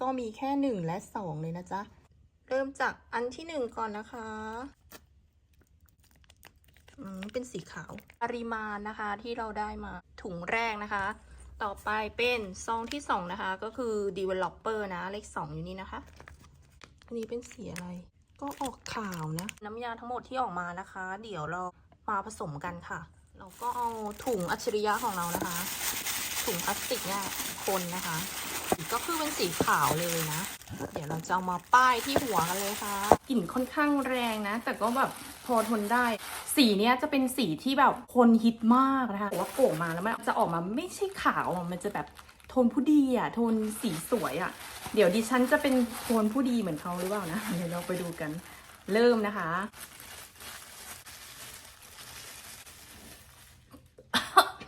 ก็มีแค่หนึ่งและสองเลยนะจ๊ะ เริ่มจากอันที่หนึ่งก่อนนะคะอืมเป็นสีขาวปริมาณนะคะที่เราได้มาถุงแรกนะคะ ต่อไปเป็นซองที่สองนะคะ ก็คือ developer นะ เลขสองอยู่นี่นะคะ อันนี้เป็นสีอะไร ก็ออกขาวนะ น้ำยาทั้งหมดที่ออกมานะคะ เดี๋ยวเรามาผสมกันค่ะ เราก็เอาถุงอัจฉริยะของเรานะคะ ถุงพลาสติกเนี่ยคนนะคะ ก็คือเป็นสีขาวเลยนะ เดี๋ยวเราจะเอามาป้ายที่หัวกันเลยค่ะ กลิ่นค่อนข้างแรงนะ แต่ก็แบบพอทนได้ สีเนี้ยจะเป็นสีที่แบบคนฮิตมากนะคะว่าโป่มาแล้วมันจะออกมาไม่ใช่ขาวมันจะแบบโทนผู้ดีอะโทนสีสวยอะเดี๋ยวดิฉันจะเป็นโทนผู้ดีเหมือนเขาหรือเปล่านะ เดี๋ยวเราไปดูกัน เริ่มนะคะ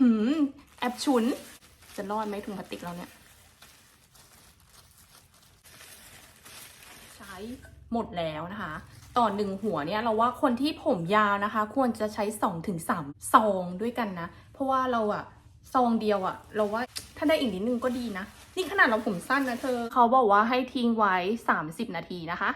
หืมแอบฉุน จะรอดไหมถุงพลาสติกเราเนี่ย ช้หมดแล้วนะคะ ต่อหนึ่งหัวเนี่ยเราว่าคนที่ผมยาวนะคะ ควรจะใช้2อถึงสามซองด้วยกันนะ เพราะว่าเราอะซองเดียวอะเราว่าถ้าได้อีกนิดนึงก็ดีนะ นี่ขนาดเราผมสั้นนะเธอ เขาบอกว่าให้ทิ้งไว้ 30 นาทีนะคะ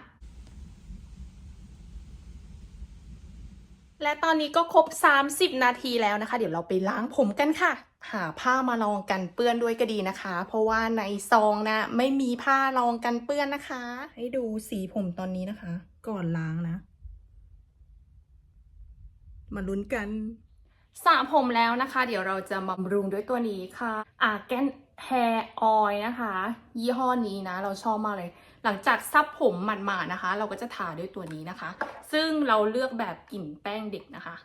และตอนนี้ก็ครบ 30 นาทีแล้วนะคะ เดี๋ยวเราไปล้างผมกันค่ะ หาผ้ามารองกันเปื้อนด้วยก็ดีนะคะ เพราะว่าในซองนะไม่มีผ้ารองกันเปื้อนนะคะ ให้ดูสีผมตอนนี้นะคะ ก่อนล้างนะ มาลุ้นกันสระผมแล้วนะคะ เดี๋ยวเราจะบำรุงด้วยตัวนี้ค่ะอาแกน แฮร์ออยนะคะ ยี่ห้อนี้นะ เราชอบมากเลย หลังจากซับผมหมาดๆนะคะ เราก็จะทาด้วยตัวนี้นะคะ ซึ่งเราเลือกแบบกลิ่นแป้งเด็กนะคะ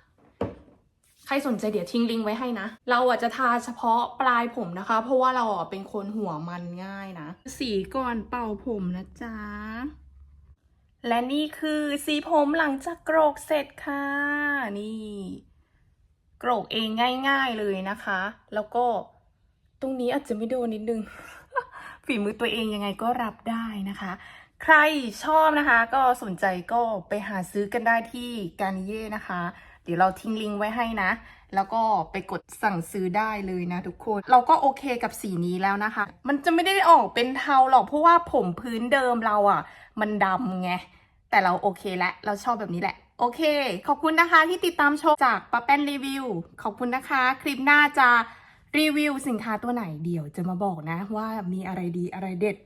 ใครสนใจเดี๋ยวทิ้งลิงก์ไว้ให้นะ เราอะจะทาเฉพาะปลายผมนะคะ เพราะว่าเราอะเป็นคนหัวมันง่ายนะ สีก่อนเป่าผมนะจ๊ะ และนี่คือสีผมหลังจากโกรกเสร็จค่ะ นี่ โกรกเองง่าย ๆเลยนะคะ แล้วก็ ตรงนี้อาจจะไม่โดนนิดนึง ฝีมือตัวเองยังไงก็รับได้นะคะ ใครชอบนะคะ ก็สนใจก็ไปหาซื้อกันได้ที่การนิเย่นะคะ เดี๋ยวเราทิ้งลิงก์ไว้ให้นะ แล้วก็ไปกดสั่งซื้อได้เลยนะทุกคน เราก็โอเคกับสีนี้แล้วนะคะ มันจะไม่ได้ออกเป็นเทาหรอกเพราะว่าผมพื้นเดิมเราอะ่ะ มันดำไง แต่เราโอเคแล้วเราชอบแบบนี้แหละโอเค ขอบคุณนะคะที่ติดตามชมจากป้าแป้นรีวิว ขอบคุณนะคะ คลิปหน้าจะ รีวิวสินค้าตัวไหนเดี๋ยวจะมาบอกนะ ว่ามีอะไรดีอะไรเด็ด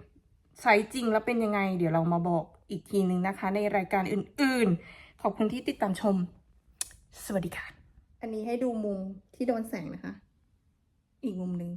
ใช้จริงแล้วเป็นยังไง เดี๋ยวเรามาบอกอีกทีนึงนะคะ ในรายการอื่นๆ ขอบคุณที่ติดตามชม สวัสดีค่ะ อันนี้ให้ดูมุมที่โดนแสงนะคะ อีกมุมหนึ่ง